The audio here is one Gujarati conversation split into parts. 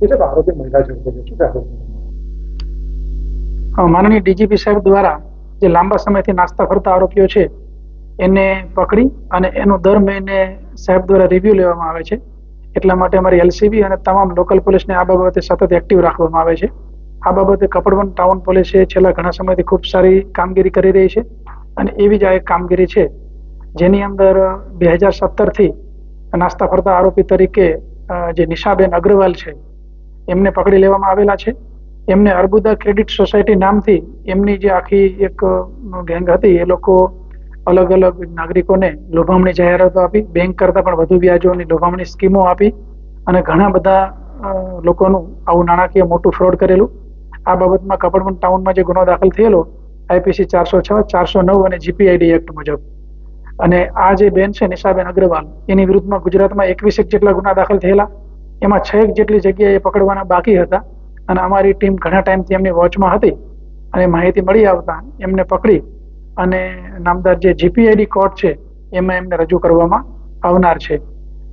છે આરોપી મહિલા ઝડપે છે શું માનનીય ડીજીપી સાહેબ દ્વારા જે લાંબા સમયથી નાસ્તા ફરતા આરોપીઓ છે, એને પકડી અને એનો દર મહિને સાહેબ દ્વારા રિવ્યુ લેવામાં આવે છે. એટલા માટે અમારી એલસીબી અને તમામ લોકલ પોલીસને આ બાબતે સતત એક્ટિવ રાખવામાં આવે છે. આ બાબતે કપડવન ટાઉન પોલીસે છેલ્લા ઘણા સમયથી ખૂબ સારી કામગીરી કરી રહી છે અને એવી જ આ એક કામગીરી છે, જેની અંદર બે હજાર સત્તરથી નાસ્તા ફરતા આરોપી તરીકે જે નિશાબેન અગ્રવાલ છે એમને પકડી લેવામાં આવેલા છે. એમને અર્બુદા ક્રેડિટ સોસાયટી નામથી એમની જે આખી એક ગેંગ હતી, એ લોકો અલગ અલગ નાગરિકોને લોભામણી જાહેરાતો આપી, બેંક કરતાં પણ વધુ વ્યાજોની લોભામણી સ્કીમો આપી અને ઘણા બધા લોકોનું આવું નાણાકીય મોટું ફ્રોડ કરેલું. આ બાબતમાં કપડવન ટાઉનમાં જે ગુનો દાખલ થયેલો, આઈપીસી ચારસો છ, ચારસો નવ અને જીપીઆઈડી એક્ટ મુજબ. અને આ જે બેન છે નિશાબેન અગ્રવાલ, એની વિરુદ્ધમાં ગુજરાતમાં એકવીસ એક જેટલા ગુના દાખલ થયેલા. એમાં છ જેટલી જગ્યાએ પકડવાના બાકી હતા અને અમારી ટીમ ઘણા ટાઈમથી એમની વોચમાં હતી અને માહિતી મળી આવતા એમને પકડી અને નામદાર જે જીપીઆઈડી કોર્ટ છે એમાં એમને રજૂ કરવામાં આવનાર છે.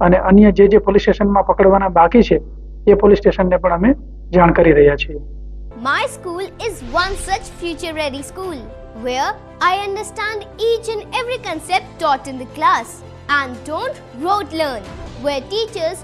અને અન્ય જે જે પોલીસ સ્ટેશનમાં પકડવાના બાકી છે એ પોલીસ સ્ટેશનને પણ અમે જાણ કરી રહ્યા છીએ. My school is one such future ready school where I understand each and every concept taught in the class and don't rote learn, where teachers